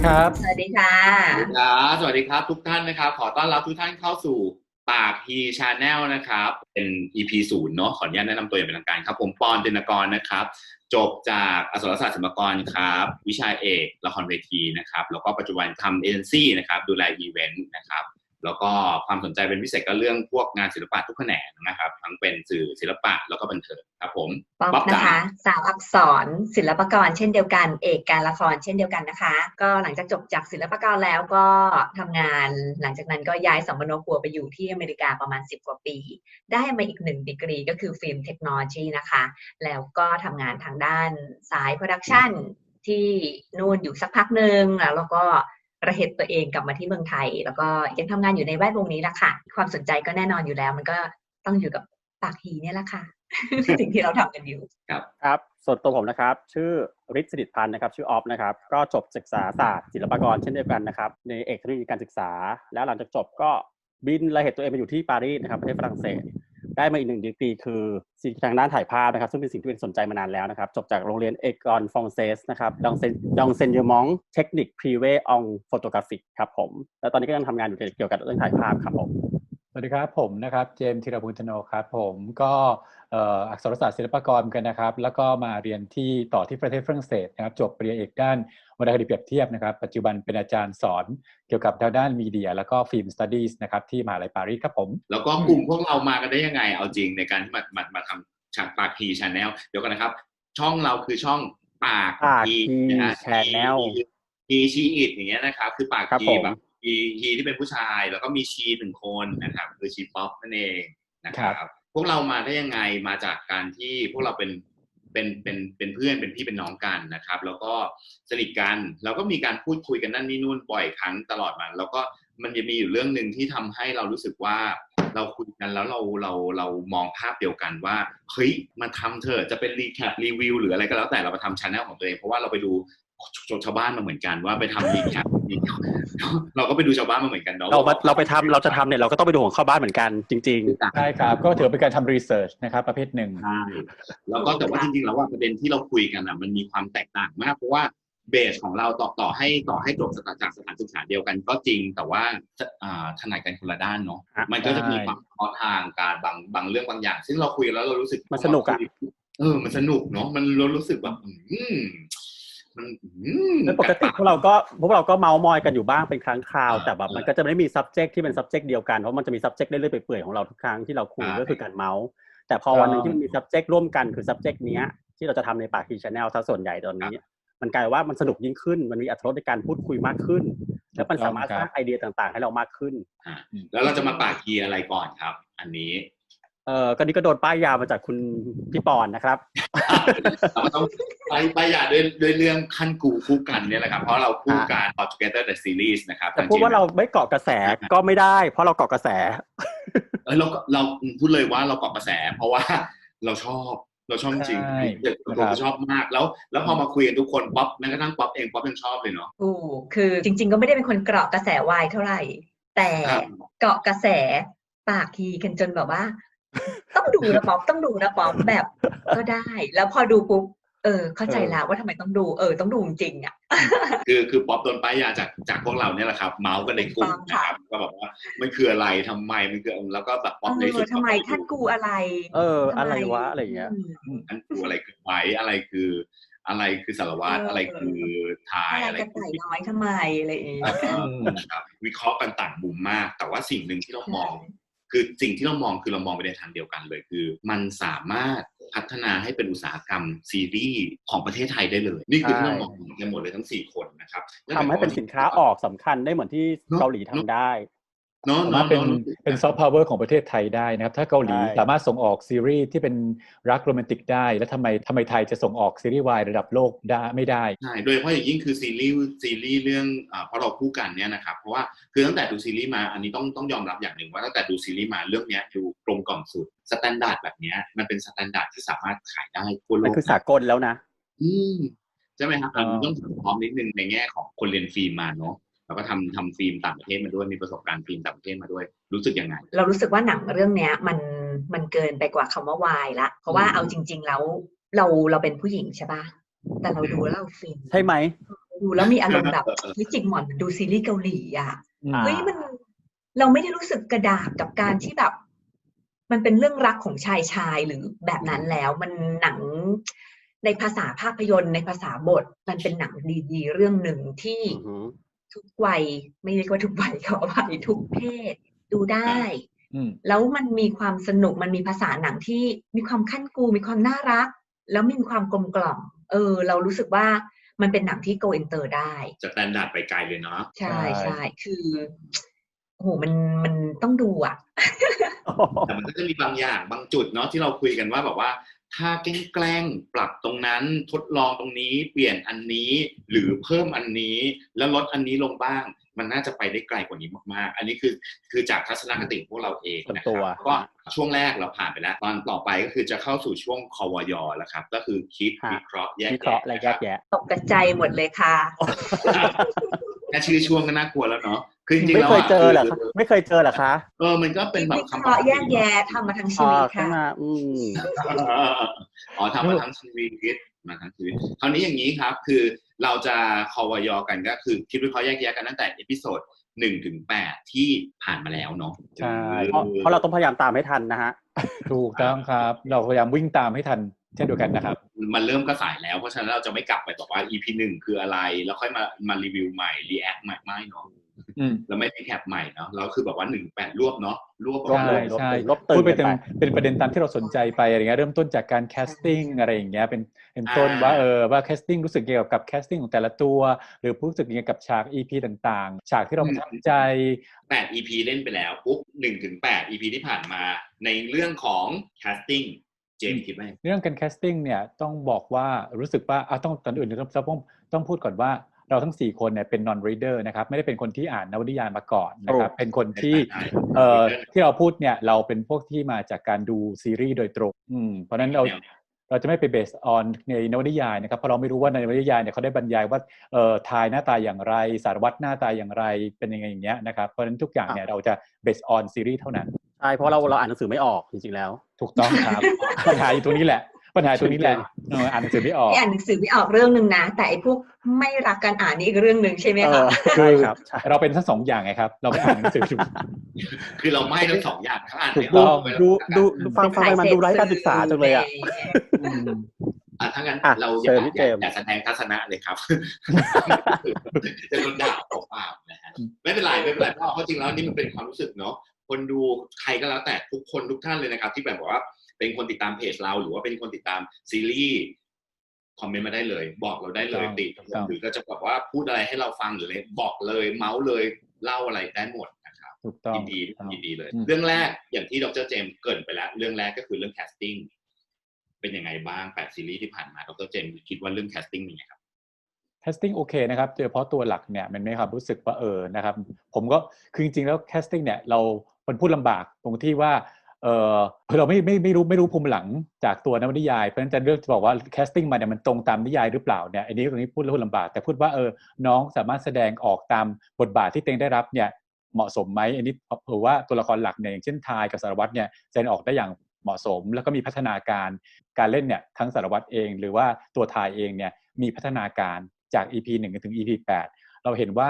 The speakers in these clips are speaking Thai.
ดีครับ สวัสดีค่ะครับสวัสดีครับทุกท่านนะครับ ขอต้อนรับทุกท่านเข้าสู่ปากพีชาแนลนะครับ เป็น EP ศูนย์เนาะขออนุญาตแนะนำตัวอย่างเป็นทางการครับ ผมปอนเดนกรนะครับ จบจากอักษรศาสตร์ศิลปากรครับ วิชาเอกละครเวทีนะครับ แล้วก็ปัจจุบันทำเอเจนซี่นะครับ ดูแลอีเวนต์นะครับ แล้วก็ความสนใจเป็นพิเศษก็เรื่องพวกงานศิลปะทุกแขนงนะครับ ทั้งเป็นสื่อศิลปะแล้วก็บันเทิงครับผมป๊อปจ๋านะคะ สาวอักษรศิลปากรเช่นเดียวกัน เอกการละครเช่นเดียวกันนะคะ ก็หลังจากจบจากศิลปากรแล้วก็ทำงาน หลังจากนั้นก็ย้ายสัมมโนครัวไปอยู่ที่อเมริกาประมาณ 10 กว่าปี ได้มาอีกหนึ่งดีกรีก็คือฟิล์มเทคโนโลยีนะคะ แล้วก็ทำงานทางด้านสายโปรดักชันที่นู่นอยู่สักพักหนึ่งแล้วเราก็ ระเหตุตัวเองกลับมาที่เมืองไทย แล้วก็ยังทำงานอยู่ในแวดวงนี้แหละค่ะ ความสนใจก็แน่นอนอยู่แล้ว มันก็ต้องอยู่กับปากฮีเนี่ยแหละค่ะ สิ่งที่เราทำกันอยู่ครับส่วนตัวผมนะครับ ชื่อฤทธิ์สิริพันธ์นะครับชื่อออฟนะครับก็จบศึกษาศาสตร์ศิลปากรเช่นเดียวกันนะครับในเอกเทคโนโลยีการศึกษา แล้วหลังจากจบก็บินระเหตุตัวเองไปอยู่ที่ปารีสนะครับประเทศฝรั่งเศส ได้มาอีกหนึ่งดีกรีคือสิ่งทางด้านถ่ายภาพนะครับ ซึ่งเป็นสิ่งที่เป็นสนใจมานานแล้วนะครับ จบจากโรงเรียนเอกอนฟองเซสนะครับดองเซนดองเซนยมองเทคนิคพรีเวองโฟโตกราฟิกครับผม แล้วตอนนี้ก็ยังทำงานอยู่เกี่ยวกับเรื่องถ่ายภาพครับผม สวัสดีครับผมนะครับเจมส์ธีรบุญธโนครับผมก็เอ่ออักษรศาสตร์ศิลปากรเหมือนกันนะครับ แล้วก็มาเรียนที่ต่อที่ประเทศฝรั่งเศสนะครับ จบปริญญาเอกด้านวรรณคดีเปรียบเทียบนะครับ ปัจจุบันเป็นอาจารย์สอนเกี่ยวกับทางด้านมีเดีย แล้วก็ฟิล์มสตูดิสนะครับที่มหาลัยปารีสครับผม แล้วก็กลุ่มพวกเรามากันได้ยังไงเอาจริงในการที่มามามาทำฉากปากพีชาแนลเดี๋ยวกันนะครับ ช่องเราคือช่องปากปากพีพีนะฮะ Channel พีชีอิดอย่างเงี้ยนะครับคือปากครับพีผมแบบ พีพีที่เป็นผู้ชาย แล้วก็มีชีหนึ่งคนนะครับคือชีป๊อปนั่นเองนะครับ พวกเรามาได้ยังไงมาจากการที่พวกเราเป็นเป็นเป็นเป็นเพื่อนเป็นพี่เป็นน้องกันนะครับ แล้วก็สนิทกันเราก็มีการพูดคุยกันนั่นนี่นู่นบ่อยครั้งตลอดมาแล้วก็มันจะมีอยู่เรื่องหนึ่งที่ทำให้เรารู้สึกว่าเราคุยกันแล้วเราเราเรามองภาพเดียวกันว่าเฮ้ยมาทำเถอะจะเป็นรีแคปรีวิวหรืออะไรก็แล้วแต่เราไปทำช anel ของตัวเองเพราะว่าเราไปดู ชาวบ้านมาเหมือนกันว่าไปทำรีแคปเราก็ไปดูชาวบ้านมาเหมือนกันเนาะเรามาเราไปทำเราจะทำเนี่ยเราก็ต้องไปดูของเข้าบ้านเหมือนกันจริงใช่ครับ ก็ถือเป็นการทำรีเสิร์ชนะครับประเภทหนึ่งใช่แล้วก็แต่ว่าจริงๆแล้วว่าประเด็นที่เราคุยกันอะมันมีความแตกต่างมากเพราะว่าเบสของเราต่อต่อให้ต่อให้จบสถานจากสถานศึกษาเดียวกันก็จริงแต่ว่าอ่าถนัดกันคนละด้านเนาะอะมันก็จะมีความเฉพาะทางการบางบางเรื่องบางอย่าง ซึ่งเราคุยกันแล้วเรารู้สึกมันสนุกอะเออมันสนุกเนาะมันเรารู้สึกแบบอืมมันอืมๆ แล้วปกติพวกเราก็พวกเราก็เมาส์มอยกันอยู่บ้างเป็นครั้งคราวอ่าแต่แบบมันก็จะไม่มี subject ที่เป็น subject เดียวกันเพราะมันจะมี subject เรื่อยๆเปื่อยๆของเราทุกครั้งที่เราคุยใช่ก็คือการเมาส์แต่พอวันหนึงที่มันมี subject ร่วมกันคือ subject เนี้ย ที่เราจะทำในปากทีชแนลซะส่วนใหญ่ตอนนี้ มันกลายว่ามันสนุกยิ่งขึ้น มันมีอรรถรสในการพูดคุยมากขึ้น แล้วมันสามารถสร้างไอเดียต่างๆ ให้เรามากขึ้นอะแล้วเราจะมาปากกีอะไรก่อนครับ อันนี้ เออก็นี่ก็โดนป้ายยามาจากคุณพี่ปอนนะครับเราก็ต้องไปไปอย่าด้วยด้วยเรื่องขั้นกูคู่กันเนี่ยแหละครับ เพราะเราคู่กัน All Together the Series นะครับแต่พูดว่าเราไม่เกาะกระแสก็ไม่ได้ เพราะเราเกาะกระแส เออเราเราพูดเลยว่าเราเกาะกระแส เพราะว่าเราชอบเราชอบจริงใช่เด็กครัเราบชอบมากแล้ว แล้วพอมาคุยกันทุกคนป๊อปแม้กระทั่งป๊อปเองป๊อปยังชอบเลยเนาะโอ้คือจริง ๆ ก็ไม่ได้เป็นคนเกาะกระแสวายเท่าไหร่ แต่ครับเกาะกระแสปากฮีกันจนแบบว่า ต้องดูนะป๊อปต้องดูนะป๊อปแบบก็ได้ แล้วพอดูปุ๊บเออ เข้าใจแล้วว่าทำไมต้องดูเออต้องดูจริงๆอะคือคือป๊อปโดนป้ายยาจากจากพวกเราเนี่ยแหละครับ เมาส์กันในกลุ่มต้องนะค่ะครับก็แบบว่ามันคืออะไรทำไมมันคือแล้วก็แบบป๊อปในเอสุอดทำไมท่านกูอะไร เออทำอะไรมวะอะไรอย่างเงี้ยอืมท่านกูอะไรคือไว้อะไรคือ อะไรคือสารวัตรเออออะไรคือทายอะไรอะไรกระคือต่ายน้อยทำไมอะไรอย่างเงี้ยนะครับวิเคราะห์กันต่างมุมมาก แต่ว่าสิ่งหนึ่งที่เรามอง คือสิ่งที่เรามองคือเรามองไปในทางเดียวกันเลยคือ มันสามารถพัฒนาให้เป็นอุตสาหกรรมซีรีส์ของประเทศไทยได้เลย นี่คือที่เรามองกันหมดเลยทั้งสี่คนนะครับทำให้เป็นสินค้าออกสำคัญได้เหมือนที่เกาหลีทำได้ เนาะสาเนาะมารถเป็นเนาะเป็นซอฟต์พาวเวอร์ของประเทศไทยได้นะครับ ถ้าเกาหลีใช่สามารถส่งออกซีรีส์ที่เป็นรักโรแมนติกได้ แล้วทำไมทำไมไทยจะส่งออกซีรีส์วายระดับโลกได้ไม่ได้ใช่โดยเฉพาะอย่างยิ่งคือซีรีส์ซีรีส์เรื่องอ่าเพราะเราคู่กันเนี่ยนะครับเพราะว่าคือตั้งแต่ดูซีรีส์มาอันนี้ต้องต้องยอมรับอย่างหนึ่งว่าตั้งแต่ดูซีรีส์มาเรื่องเนี้ยดูกลมกล่อมสุดสแตนดาร์ดแบบเนี้ยมันเป็นสแตนดาร์ดที่สามารถขายได้ทั่วโลมันกคือสากลแล้วนะ อืมใช่ไหมครับอันนี้อ่าต้องถามพร้อมนิดนึงในแง่ของคนเรียนฟิล์มมาเนาะ แล้วก็ทำทำฟิล์มต่างประเทศมาด้วยมีประสบการณ์ฟิล์มต่างประเทศมาด้วย รู้สึกยังไง เรารู้สึกว่าหนังเรื่องเนี้ยมันมันเกินไปกว่าคำว่าวายละ เพราะว่าอืมเอาจริง ๆ แล้วเราเราเป็นผู้หญิงใช่ปะแต่เราดูแล้วเราฟินใช่ไหมดูแล้วมีอารมณ์แบบเฮ้ยจิกหมอนเหมือนดูซีรีส์เกาหลีอะอืมอ่าเฮ้ยมันเราไม่ได้รู้สึกกระดากกับการที่แบบ มันเป็นเรื่องรักของชายชายหรือแบบนั้นแล้วมันหนังในภาษาภาพยนตร์ในภาษาบท มันเป็นหนังดีๆ เรื่องหนึ่งที่อือหือ ทุกวัย ไม่เรียกว่าทุกวัยขออภัยทุกเพศ ดูได้อืมแล้วมันมีความสนุกมันมีภาษาหนังที่มีความขั้นกูมีความน่ารัก แล้วมีความกลมกล่อม เออ เรารู้สึกว่ามันเป็นหนังที่ go inter ได้จะแตนดาร์ดไปไกลเลยเนาะใช่ใช่ใช่คือโอ้โหมันมันต้องดูอะแต่มันก็จะมีบางอย่างบางจุดเนาะที่เราคุยกันว่าแบบว่า ถ้าแกล้งๆปรับตรงนั้นทดลองตรงนี้ เปลี่ยนอันนี้หรือเพิ่มอันนี้ แล้วลดอันนี้ลงบ้าง มันน่าจะไปได้ไกลกว่านี้มากๆ อันนี้คือคือจากทัศนคติของพวกเราเองนะคส่วนตัรัวบก็ช่วงแรกเราผ่านไปแล้ว ตอนต่อไปก็คือจะเข้าสู่ช่วงคอวยแล้วครับ ก็คือคิดฮะวิเคราะห์แยกวิเคราะห์และแยกนแยะตกกระจายหมดเลยค่ะครับแค่ชื่อช่วงก็น่ากลัวแล้วเนาะ คือจริงๆไม่แล้วเคยอะเจอเหรอคืคะไม่เคยเจอเหรอคะเออมันก็เป็นแบบวิคำเคราะห์แยกแยะทำมาทั้งชีวิตอ่าค่ะขึ้นมาอืมอ๋อทำมาทั้งชีวิตมาทั้งชีวิตคราวนี้อย่างนี้ครับ คือเราจะคอวยกันก็คือคิดวิเคราะห์แยกแยะกันตั้งแต่เอพิโซดหนึ่งถึงแปดที่ผ่านมาแล้วเนาะใช่เพราะเพราะเราต้องพยายามตามให้ทันนะฮะถูกต้องครับ เราพยายามวิ่งตามให้ทันเช่นเดียวกันนะครับ มันเริ่มก็สายแล้วเพราะฉะนั้นเราจะไม่กลับไปบอกว่า EP หนึ่งคืออะไร แล้วค่อยมามารีวิวใหม่รีแอคใหม่ไม่เนาะอืม แล้วไม่รีแคปใหม่เนาะเราคือแบบว่าหนึ่งแปดรวบเนาะรวบรวบใช่เลยใช่ลบตึงพูดไปกันเป็นไปเป็นประเด็นตามที่เราสนใจไปอะไรเงี้ยเริ่มต้นจากการแคสติ้งอะไรอย่างเงี้ยเป็นเป็นต้นว่าเออว่าแคสติ้งรู้สึกเกี่ยวกับแคสติ้งของแต่ละตัว หรือรู้สึกยังไงกับฉาก EP ต่างๆ ฉากที่เราประทับใจแปด EP เล่นไปแล้วปุ๊บหนึ่งถึงแปด EP ที่ผ่านมาในเรื่องของ casting เจมส์คิดว่าไงเรื่องการแคสติ้งเนี่ยต้องบอกว่ารู้สึกว่าอะต้องตอนอื่นต้องต้องต้องพูดก่อนว่า เราทั้ง 4 คนเนี่ยเป็น non reader นะครับไม่ได้เป็นคนที่อ่านนวนิยายมาก่อนนะครับถูกเป็นคนที่ใช่เอ่อที่เราพูดเนี่ยเราเป็นพวกที่มาจากการดูซีรีส์โดยตรงอืมเพราะฉะนั้นเราแนวเราจะไม่ไป based on ในนวนิยายนะครับเพราะเราไม่รู้ว่าในนวนิยายเนี่ยเขาได้บรรยายว่าเอ่อทายหน้าตาอย่างไร สารวัตรหน้าตาอย่างไรเป็นยังไงอย่างเงี้ยนะครับเพราะฉะนั้นทุกอย่างเนี่ยเราจะ based on ซีรีส์เท่านั้นใช่เพราะเราเราอ่านหนังสือไม่ออกจริงๆแล้ว ถูกต้องครับปัญหาอยู่ตรงนี้แหละ ปัญหาตรงนี้แหละเอออ่านหนังสือไม่ออกที่อ่านหนังสือไม่ออกเรื่องหนึ่งนะ แต่ไอ้พวกไม่รักการอ่านนี่อีกเรื่องหนึ่งใช่ไหมเอคะอใช่ครับใช่เราเป็นทั้งสองอย่างไงครับ เราไม่อ่านหนังสือคือเราไม่ทั้งสองอย่างทั้งอ่านถูไม่กอต้ออกงไปแล้วดูกันดูดูฟังฟังไปมันดูไร้การศึกษาจังเลยอะอืมอะถ้างั้นอะเราอเชิย่าญพี่อเจย่ามส์อย่าแสดงทัศนะเลยครับจะโดนด่าเปล่าๆนะฮะไม่เป็นไรไม่เป็นไรเพราะเอาจริงแล้วนี่มันเป็นความรู้สึกเนาะคนดูใครก็แล้วแต่ทุกคนทุกท่านเลยนะครับ ที่แบบว่า เป็นคนติดตามเพจเรา หรือว่าเป็นคนติดตามซีรีส์คอมเมนต์มาได้เลย บอกเราได้เลยถูกต้องติถูกต้องหรือก็จะบอกว่าพูดอะไรให้เราฟังหรืออะไรบอกเลย เมาส์เลยเล่าอะไรได้หมดนะครับถูกต้องยินดีถูกต้องยินดีเลยอืมเรื่องแรกอย่างที่ดรเจมส์เกรินไปแล้ว เรื่องแรกก็คือเรื่อง casting เป็นยังไงบ้างแปดซีรีส์ที่ผ่านมาดรเจมส์คิดว่าเรื่อง casting เป็นยังไงครับแคสติ้งโอเคนะครับโดยเฉพาะตัวหลักเนี่ยมันไม่ครับรู้สึกว่าเออนะครับ ผมก็คือจริงๆแล้วแคสติ้งเนี่ยเรามันพูดลำบากตรงที่ว่า เออเราไม่ไม่ไม่รู้ไม่รู้ภูมิหลังจากตัวนวนิยายเพราะฉะนั้นจะเลือกจะบอกว่าแคสติ้งมาเนี่ยมันตรงตามนิยายหรือเปล่าเนี่ยอันนี้ตรงนี้พูดแล้วลำบากแต่พูดว่าเออน้องสามารถแสดงออกตามบทบาทที่เต็งได้รับเนี่ยเหมาะสมไหมอันนี้เผื่อว่าตัวละครหลักเนี่ยอย่างเช่นทายกับสารวัตรเนี่ยแสดงออกได้อย่างเหมาะสม แล้วก็มีพัฒนาการการเล่นเนี่ยทั้งสารวัตรเอง หรือว่าตัวทายเองเนี่ยมีพัฒนาการจาก EP 1ถึง EP 8เราเห็นว่า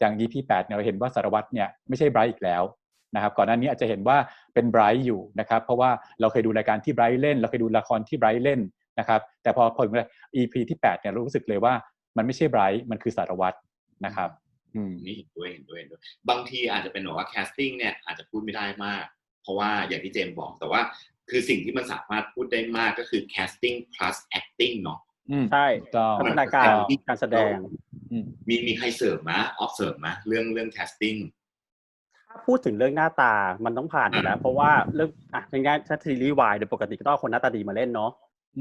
อย่าง EP 8เนี่ยเราเห็นว่าสารวัตรเนี่ยไม่ใช่ไบรท์อีกแล้ว นะครับก่อนหน้านี้อาจจะเห็นว่าเป็นไบรท์อยู่นะครับเพราะว่าเราเคยดูรายการที่ไบรท์เล่น เราเคยดูละครที่ไบรท์เล่นนะครับแต่พอพอถึง EP ที่8เนี่ยเรารู้สึกเลยว่ามันไม่ใช่ไบรท์มันคือสารวัตรนะครับอืมนี่เห็นด้วยเห็นด้วยเห็นด้วย บางทีอาจจะเป็นแบบว่า casting เนี่ยอาจจะพูดไม่ได้มาก เพราะว่าอย่างที่เจมส์บอกแต่ว่า คือสิ่งที่มันสามารถพูดได้มากก็คือ casting plus acting เนาะอืมใช่ถูกต้องพัฒนาการถูกต้องการแสดงอืมมีมีใครเสริมมะออฟเสริมมะเรื่องเรื่อง casting ถ้าพูดถึงเรื่องหน้าตามันต้องผ่านอยู่แล้ว เพราะว่าเรื่องอะง่ายๆถ้าซีรีส์วายโดยปกติก็ต้องเอาคนหน้าตาดีมาเล่นเนาะ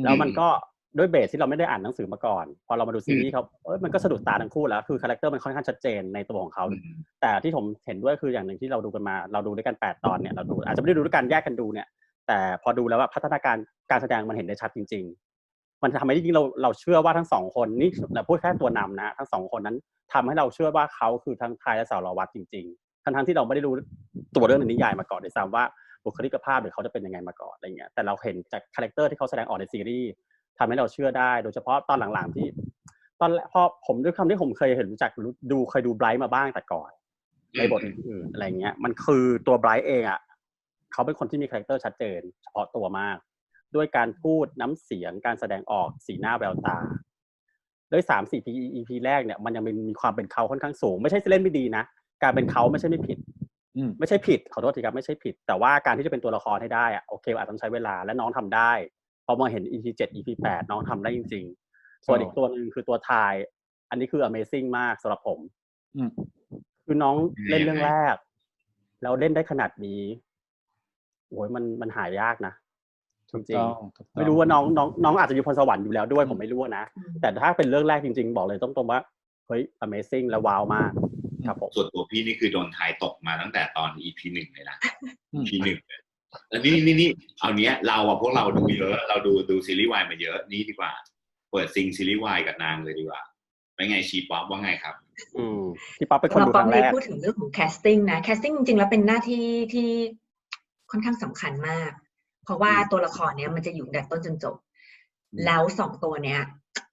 แล้วมันก็ด้วยเบสที่เราไม่ได้อ่านหนังสือมาก่อน พอเรามาดูซีรีส์เขาเอ้ยมันก็สะดุดตาทั้งคู่แล้วคือคาแรคเตอร์มันค่อนข้างชัดเจนในตัวของเขาอืมแต่ที่ผมเห็นด้วยคืออย่างหนึ่งที่เราดูกันมา เราดูด้วยกันแปดตอนเนี่ยเราดูอาจจะไม่ได้ดูด้วยกันแยกกันดูเนี่ย แต่พอดูแล้วว่าพัฒนาการการแสดงมันเห็นได้ชัดจริง ๆ มันทำให้จริงๆเราเราเชื่อว่าทั้งสองคนนี่เราพูดแค่ตัวนำนะ ทั้งสองคนนั้นทำให้เราเชื่อว่าเขาคือทั้งทายและสารวัตรจริงๆ ทั้งที่เราไม่ได้รู้ตัวเรื่องในนิยายมาก่อนด้วยซ้ำว่าบุคลิกภาพหรือเขาจะเป็นยังไงมาก่อนอะไรเงี้ยแต่เราเห็นจากคาแรคเตอร์ที่เขาแสดงออกในซีรีส์ทำให้เราเชื่อได้ โดยเฉพาะตอนหลังๆที่ ตอนแรกพอผมด้วยคำที่ผมเคยเห็นรู้จักดูเคยดูไบรท์มาบ้างแต่ก่อน ในบทอื่นๆอะไรเงี้ย มันคือตัวไบรท์เองอะเขาเป็นคนที่มีคาแรคเตอร์ชัดเจน เฉพาะตัวมาก ด้วยการพูดน้ำเสียงการแสดงออกสีหน้าแววตาด้วยสามสี่ EP แรกเนี่ยมันยังมีความเป็นเขาค่อนข้างสูง ไม่ใช่เล่นไม่ดีนะ การเป็นเขาไม่ใช่ไม่ผิดอืมไม่ใช่ผิดขอโทษทีครับไม่ใช่ผิด แต่ว่าการที่จะเป็นตัวละครให้ได้อะโอเคอาจต้องใช้เวลาและน้องทำได้พอมาเห็น EP 7 EP 8น้องทำได้จริง ๆ ส่วนอีกตัวหนึ่งคือตัวทาย อันนี้คือ Amazing มากสำหรับผมอืมคือน้องเล่นยังไงเรื่องแรก แล้วเล่นได้ขนาดนี้โอ้ยมันมันหายากนะจถูกริงต้องถูกๆต้องไม่รู้ว่าน้องน้องน้องอาจจะมีพรสวรรค์อยู่แล้วด้วยอืมผมไม่รู้นะแต่ถ้าเป็นเรื่องแรกจริง ๆ บอกเลยต้องตรงๆว่าเฮ้ย Amazing และว้าวมากครับผม ส่วนตัวพี่นี่คือโดนทายตกมาตั้งแต่ตอน EP หนึ่งเลยนะอืม EP หนึ่งเลยแล้วนี่นี่นี่เอาเนี้ยเราอะพวกเราดูเยอะ เราดูดูซีรีส์วายมาเยอะนี่ดีกว่า เปิดซิงซีรีส์วายกับนางเลยดีกว่าเป็นไงชีป๊อปว่าไงครับ อืมพี่ป๊อปเป็นคนเราดูป๊คอปรั้งเลแรยกพูดถึงเรื่องของ casting นะ casting จริงๆแล้วเป็นหน้าที่ที่ค่อนข้างสำคัญมาก เพราะว่าอืมตัวละครเนี้ยมันจะอยู่ตั้งแต่ต้นจนจบอืมแล้วสองตัวเนี้ย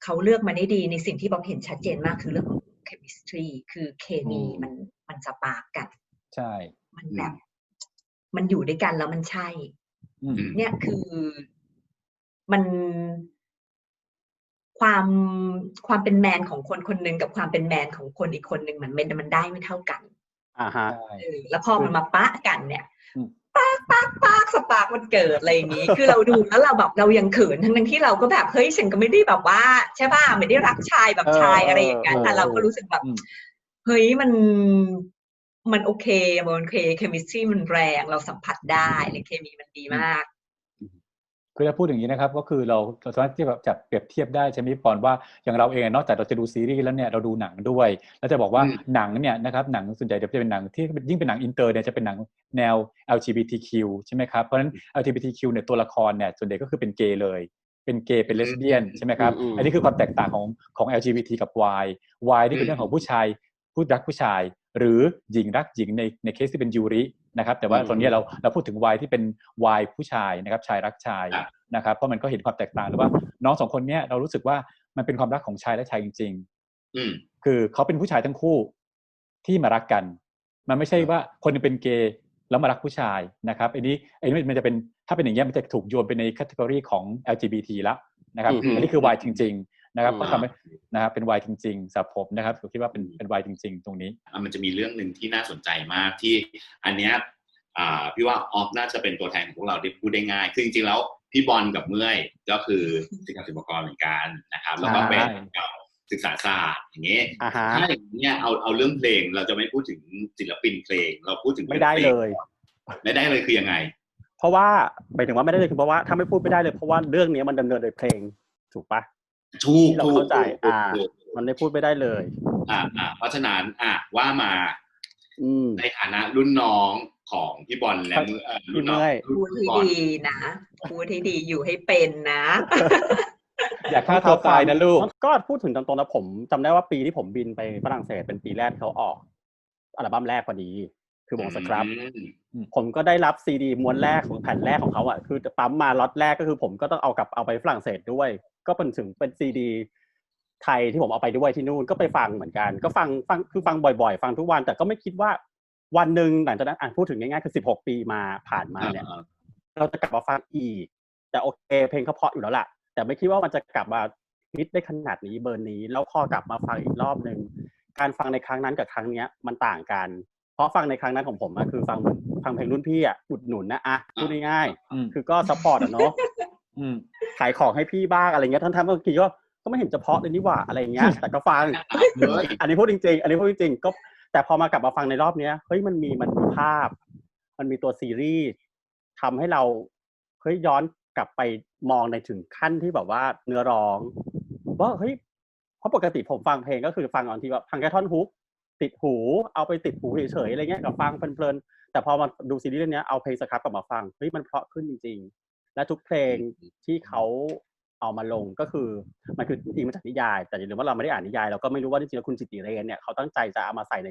เขาเลือกมาได้ดีในสิ่งที่ป๊อปเห็นชัดเจนมากคือเรื่องของ chemistry คือเคมีมันมันสปาร์กกัน ใช่ มันแบบ มันอยู่ด้วยกันแล้วมันใช่อืมอืมเนี่ยคือมันความความเป็นแมนของคนคนหนึ่งกับความเป็นแมนของคนอีกคนหนึ่งมันมันมันได้ไม่เท่ากันอ่าฮะใช่เออแล้วพอมันมาปะกันเนี่ยอืม ปากปากปากสปาร์กมันเกิดอะไรอย่างนี้ คือเราดูแล้วเราแบบเรายังเขินทั้งนั้นที่เราก็แบบเฮ้ยฉันก็ไม่ได้แบบว่าใช่ป่ะไม่ได้รักชายแบบชายอะไรอย่างเงี้ยแต่เราก็รู้สึกแบบเฮ้ยมันมันโอเคมันโอเคเคมีสตรีมันแรงเราสัมผัสได้เลยเคมีมันดีมาก คือถ้าพูดอย่างนี้นะครับก็คือเราเราสามารถที่แบบจับเปรียบเทียบได้ใช่ไหมพี่ปอนว่าอย่างเราเองนอกจากเราจะดูซีรีส์แล้วเนี่ยเราดูหนังด้วย แล้วจะบอกว่าอืมหนังเนี่ยนะครับหนังส่วนใหญ่จะเป็นหนังที่ยิ่งเป็นหนังอินเตอร์เนี่ยจะเป็นหนังแนว LGBTQ ใช่ไหมครับเพราะฉะนั้น LGBTQ เนี่ยตัวละครเนี่ยส่วนใหญ่ก็คือเป็นเกย์เลยเป็นเกย์เป็นเลสเบี้ยนใช่ไหมครับอืมอืมอันนี้คือความแตกต่างของของ LGBT กับ Y Y นี่เป็นเรื่องของผู้ชายผู้รักผู้ชาย หรือหญิงรักหญิงในในเคสที่เป็นยูริ นะครับ แต่ว่าอืมตอนนี้เราเราพูดถึง Y ที่เป็น Y ผู้ชายนะครับ ชายรักชายครับนะครับเพราะมันก็เห็นความแตกต่างหรือว่าน้องสองคนเนี้ยเรารู้สึกว่ามันเป็นความรักของชายและชายจริงอืมๆคือเขาเป็นผู้ชายทั้งคู่ที่มารักกัน มันไม่ใช่ว่าคนหนึงเป็นเกย์แล้วมารักผู้ชายนะครับอันนี้อันนี้มันจะเป็นถ้าเป็นอย่างเงี้ยมันจะถูกโยนไปในแคตตากรีของ LGBT แล้วนะครับอืมอันนี้คือ Y จริงๆ นะครับอืมก็ทำให้นะครับเป็น Y จริงๆสำหรับผมนะครับผมคิดว่าเป็นเป็น Y จริง ๆ ตรงนี้อะมันจะมีเรื่องหนึ่งที่น่าสนใจมากที่อันเนี้ยอ่าพี่ว่าออฟน่าจะเป็นตัวแทนของพวกเราได้พูดได้ง่ายคือจริงๆแล้วพี่บอลกับเมื่อยก็คือศิลปศิลปากรเหมือนกันนะครับแล้วก็เป็นใช่เก่าศึกษาศาสตร์อย่างเงี้ยอ่าฮะถ้าอย่างเนี้ยเอาเอาเรื่องเพลงเราจะไม่พูดถึงศิลปินเพลง เราพูดถึงไม่ได้เลย ไม่ได้เลยคือยังไง เพราะว่าหมายถึงว่าไม่ได้เลยคือเพราะว่าถ้าไม่พูดไม่ได้เลยเพราะว่าเรื่องนี้มันดำเนินโดยเพลงถูกปะ ถูกที่เราถูกเข้าใจถูกอ่าถูกมันไม่พูดไม่ได้เลย อ่าอ่าเพราะฉะนั้นอะว่ามาอืม ในฐานะรุ่นน้องของพี่บอลและเมื่อเอ่อรุ่นน้องพี่เมื่อย พูดรุ่นให้บอลดีนะพูดให้ดีอยู่ให้เป็นนะ อย่าฆ่าตัวตายนะลูก ก็พูดถึงตรงๆนะผมจำได้ว่าปีที่ผมบินไปฝรั่งเศสเป็นปีแรกที่เขาออกอัลบั้มแรกพอดี คือวงสครับ อืมผมก็ได้รับซีดีม้วนแรกของแผ่นแรกของเขาอะคือปั๊มมาล็อตแรกก็คือผมก็ต้องเอากลับเอาไปฝรั่งเศสด้วย ก็เป็นถึงเป็นซีดีไทยที่ผมเอาไปด้วยที่นู่นก็ไปฟังเหมือนกัน ก็ฟังฟังคือฟังบ่อย ๆ ฟังทุกวัน แต่ก็ไม่คิดว่าวันหนึ่งหลังจากนั้นอะพูดถึงง่ายๆคือสิบหกปีมาผ่านมาเนี่ยอ่าเราจะกลับมาฟังอีก แต่โอเคเพลงเขาเพราะอยู่แล้วล่ะ แต่ไม่คิดว่ามันจะกลับมาฮิตได้ขนาดนี้เบอร์นี้ แล้วพอกลับมาฟังอีกรอบหนึ่งการฟังในครั้งนั้นกับครั้งเนี้ยมันต่างกัน เพราะฟังในครั้งนั้นของผมอะคือฟังเหมือนฟังเพลงรุ่นพี่อะอุดหนุนนะอะพูดง่ายอืมๆคือก็ซัพพอร์ตอะเนาะอืม ขายของให้พี่บ้างอะไรเงี้ยทั้งๆบางทีก็ก็ไม่เห็นจะเพราะเลยนี่หว่าอะไรเงี้ยแต่ก็ฟังเฮ้ยอันนี้พูดจริง ๆ อันนี้พูดจริงๆก็แต่พอมากลับมาฟังในรอบเนี้ยเฮ้ยมันมีมันมีภาพ มันมีตัวซีรีส์ทำให้เราเฮ้ยย้อนกลับไปมองในถึงขั้นที่แบบว่าเนื้อร้องว่าเฮ้ยเพราะปกติผมฟังเพลงก็คือฟังตอนที่ว่าฟังแค่ท่อนฮุกติดหูเอาไปติดหูเฉยๆอะไรเงี้ยกับฟังเพลินๆแต่พอมาดูซีรีส์เรื่องเนี้ยเอาเพลงสครับกลับมาฟังเฮ้ยมันเพราะขึ้นจริงๆ และทุกเพลงที่เขาเอามาลงก็คือมันคืออิงมาจากนิยาย แต่อย่าลืมว่าเราไม่ได้อ่านนิยายเราก็ไม่รู้ว่าจริงๆแล้วคุณจิตติเรนเนี่ยเขาตั้งใจจะเอามาใส่ใน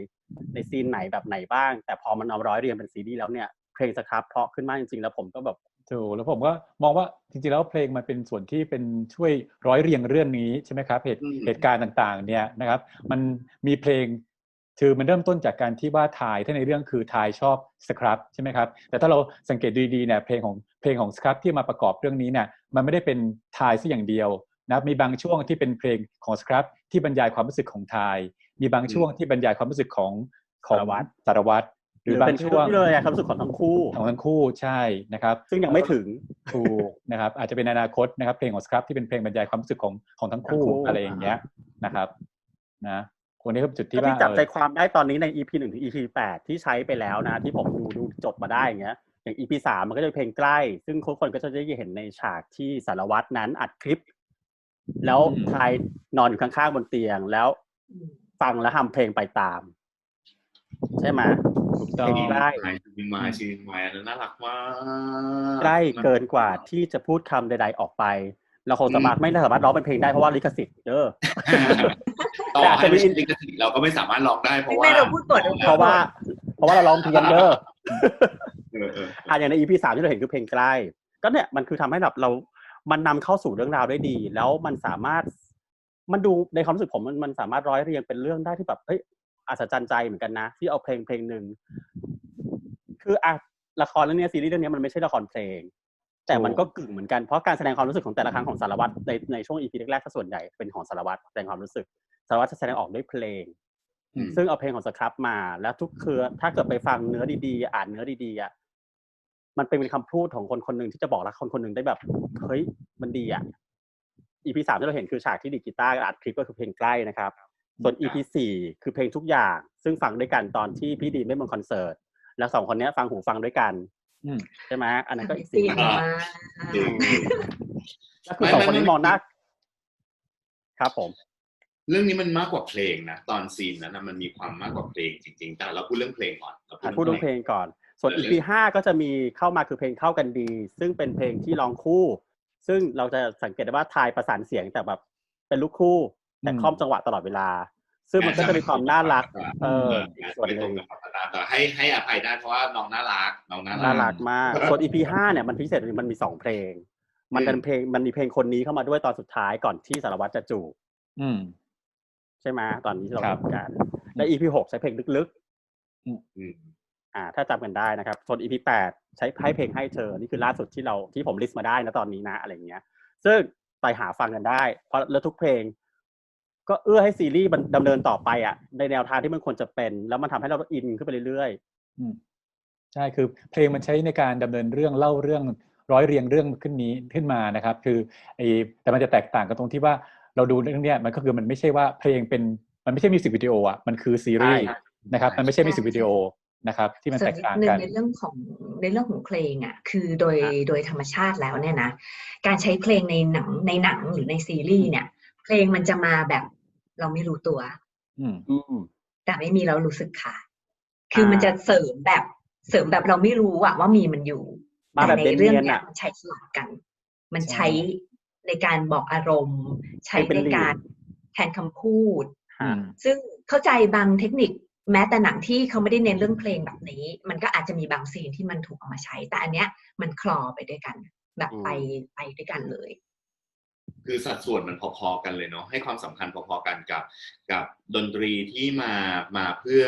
ในซีนไหนแบบไหนบ้าง แต่พอมันเอาร้อยเรียงเป็นซีรีส์แล้วเนี่ยเพลงสครับเพราะขึ้นมากจริงๆ แล้วผมก็แบบถูกแล้วผมก็มองว่าจริงๆแล้วเพลงมันเป็นส่วนที่เป็นช่วยร้อยเรียงเรื่องนี้ใช่ไหมครับเหตุอืมเหตุการณ์ต่างๆ เนี่ยนะครับ มันมีเพลงคือมันเริ่มต้นจากการที่ว่าทายถ้าในเรื่องคือทายชอบสครับใช่ไหมครับแต่ถ้าเราสังเกตดูดีๆเนี่ยเพลงของ เพลงของสครับที่มาประกอบเรื่องนี้เนี่ยมันไม่ได้เป็นทายซะอย่างเดียวนะครับมีบางช่วงที่เป็นเพลงของสครับที่บรรยายความรู้สึกของทาย มีบางช่วงที่บรรยายความรู้สึกของของสารวัตรสารวัตรหหรืรืออบาเป็งนช่ช่ววงงเลยอะความรู้สึกของทั้งคู่ของทั้งคู่ใช่นะครับ ซึ่งยังไม่ถึงถูกนะครับ อาจจะเป็นอนาคตนะครับ เพลงของสครับที่เป็นเพลงบรรยายความรู้สึกของของทั้งคู่ทั้งคู่อะไรอย่างเงี้ยนะครับ นะคนนี้ก็เป็นจุดที่ที่ว่าจับใจเออความได้ตอนนี้ใน EP หนึ่งถึง EP แปดที่ใช้ไปแล้วนะ ที่ผมดูดูจดมาได้อย่างเงี้ย อย่าง EP สามมันก็จะเป็นเพลงใกล้ ซึ่งทุกคนก็จะได้เห็นในฉากที่สารวัตรนั้นอัดคลิป แล้วทายนอนอยู่ข้างๆบนเตียง แล้วฟังแล้วทำเพลงไปตาม ใช่ไหมถูกต้องเพลงใกล้ชีวิตวายชีวิตวายอันนั้นน่ารักมากใกล้เกินกว่าที่จะพูดคำใด ๆออกไปเราคงสามารถไม่สามารถร้องเป็นเพลงได้เพราะว่าลิขสิทธิ์เด้อต่อแต่อาจให้จะมีไม่ใช่ลิขสิทธิ์เราก็ไม่สามารถร้องได้เพราะว่าไม่เราพูดบทเพราะว่า เพราะว่าเราร้องเพี้ยนเด้อเออเอออะอย่างใน EP สามที่เราเห็นคือเพลงใกล้ ก็เนี่ยมันคือทำให้แบบเรา มันนำเข้าสู่เรื่องราวได้ดี แล้วมันสามารถ มันดูในความรู้สึกผมมันมันสามารถร้อยเรียงเป็นเรื่องได้ที่แบบเฮ้ยอัศจรรย์ใจเหมือนกันนะ ที่เอาเพลงเพลงหนึ่งคืออะละครเรื่องเนี้ยซีรีส์เรื่องนี้มันไม่ใช่ละครเพลง แต่มันก็กึ่งเหมือนกันเพราะการแสดงความรู้สึกของแต่ละครั้งของสารวัตรในในช่วง EP แรกๆถ้าส่วนใหญ่เป็นของสารวัตรแสดงความรู้สึกสารวัตรจะแสดงออกด้วยเพลง ซึ่งเอาเพลงของสครับมา แล้วทุกคือถ้าเกิดไปฟังเนื้อดีๆ อ่านเนื้อดีๆอะมันเป็นคำพูดของคนคนหนึ่งที่จะบอกรักคนคนหนึ่งได้แบบเฮ้ยมันดีอะ EP สามที่เราเห็นคือฉากที่ดีดกีตาร์อัดคลิปก็คือเพลงใกล้นะครับ ส่วน EP สี่คือเพลงทุกอย่าง ซึ่งฟังด้วยกันตอนที่พี่ดีมเล่นบนคอนเสิร์ต แล้วสองคนเนี้ยฟังหูฟังด้วยกันอืมใช่ไหมอันนั้นก็ก็อีกซีสิ่งนหนึ่งมาจริงก็คือสองคนนี้มองหน้าครับผม เรื่องนี้มันมากกว่าเพลงนะตอนซีนนั้นนะมันมีความมากกว่าเพลงจริงๆ แต่เราพูดเรื่องเพลงก่อนเราอะพูดเรื่องเพลงก่อน ส่วนเออ EP ห้าก็จะมีเข้ามาคือเพลงเข้ากันดี ซึ่งเป็นเพลงที่ร้องคู่ ซึ่งเราจะสังเกตได้ว่าทายประสานเสียงแต่แบบเป็นลูกคู่ แต่อืมคล่อมจังหวะตลอดเวลา ซึ่งมันก็จะมีความน่ารัก เอออีกส่วนไม่หตรนึ่งงกับพัฒนาแต่ให้ให้อภัยได้เพราะว่าน้องน่ารักน้องน่ารัน่ากรักมาก ส่วน EP ห้าเนี่ยมันพิเศษตรงที่มันมีสองเพลง มันเป็นเพลงมันมีเพลงคนนี้เข้ามาด้วยตอนสุดท้ายก่อนที่สารวัตรจะจูบอืม ใช่ไหมตอนนี้ที่เราครับทำกันและ EP หกใช้เพลงลึกๆอืมอ่า ถ้าจำกันได้นะครับส่วน EP แปดใช้ให้เพลงให้เธอนี่คือล่าสุดที่เราที่ผมลิสต์มาได้นะตอนนี้นะอะไรอย่างเงี้ย ซึ่งไปหาฟังกันได้ เพราะแล้วทุกเพลง ก็เอื้อให้ซีรีส์มันดำเนินต่อไปอะ ในแนวทางที่มันควรจะเป็น แล้วมันทำให้เราอินขึ้นไปเรื่อยอืมใช่คือเพลงมันใช้ในการดำเนินเรื่องเล่าเรื่องร้อยเรียงเรื่องขึ้นนี้ขึ้นมานะครับ คือไอแต่มันจะแตกต่างกันตรงที่ว่า เราดูเรื่องเนี้ยมันก็คือมันไม่ใช่ว่าเพลงเป็นมันไม่ใช่มิวสิกวิดีโออะมันคือซีรีส์ใช่นะครับมันไม่ใช่มิวสิกวิดีโอนะครับที่มันส่วแตนกนิดต่างนึงกันในเรื่องของในเรื่องของเพลงอะคือโดยอะโดยธรรมชาติแล้วเนี่ยนะการใช้เพลงในหนังในหนังหรือในซีรีส์เนี่ย เพลงมันจะมาแบบเราไม่รู้ตัวอืมๆอืมแต่ไม่มีเรารู้สึกค่ะ คือมันอ่าจะเสริมแบบเสริมแบบเราไม่รู้อะว่ามีมันอยู่มาแบบแต่ในเรื่องเนียนๆเนี้ยอะมันใช้สลับกัน มันใช่ ใช้ในการบอกอารมณ์ ใช้ให้เป็นในการลีดแทนคำพูดอืมซึ่งเข้าใจบางเทคนิคแม้แต่หนังที่เขาไม่ได้เน้นเรื่องเพลงแบบนี้ มันก็อาจจะมีบางซีนที่มันถูกเอามาใช้ แต่อันเนี้ยมันคลอไปด้วยกันแบบอืมไปไปด้วยกันเลย คือสัดส่วนมันพอๆกันเลยเนาะให้ความสำคัญพอๆกันกับกับดนตรีที่มามาเพื่อ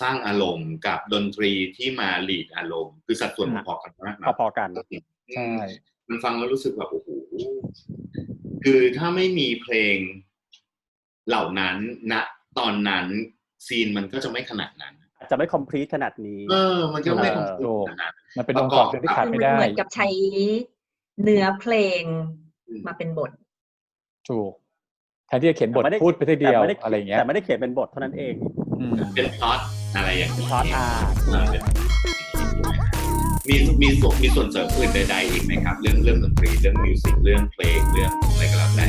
สร้างอารมณ์กับดนตรีที่มาลีดอารมณ์ คือสัดส่วนพอๆกันมากนะพอๆกันใช่ มันฟังแล้วรู้สึกแบบโอ้โหคือถ้าไม่มีเพลงเหล่านั้นณตอนนั้นซีนมันก็จะไม่ขนาดนั้น อาจจะไม่ complete ขนาดนี้ เออ มันก็ไม่เอคองถูกขนาดนั้นมันเป็นองค์ประกอบที่ขาดคือไม่มันได้เหมือนกับใช้เนื้อเพลงอืมมาเป็นบท ถูกแทนที่จะเขียนบทแต่ไม่ได้พูดไปทีเดียวแต่ม่ด้อะไรอย่างเงี้ยแต่ไม่ได้เขียนเป็นบทเท่านั้นเองอืมเป็นพล็อตอะไรอย่างเป็นนี้พล็อตอาร์เออเป็น มีมีส่วนมีส่วนเสริมอื่นใดๆอีกไหมครับ เรื่องเรื่องดนตรีเรื่องมิวสิกเรื่องเพลงเรื่องอะไรก็แล้วแต่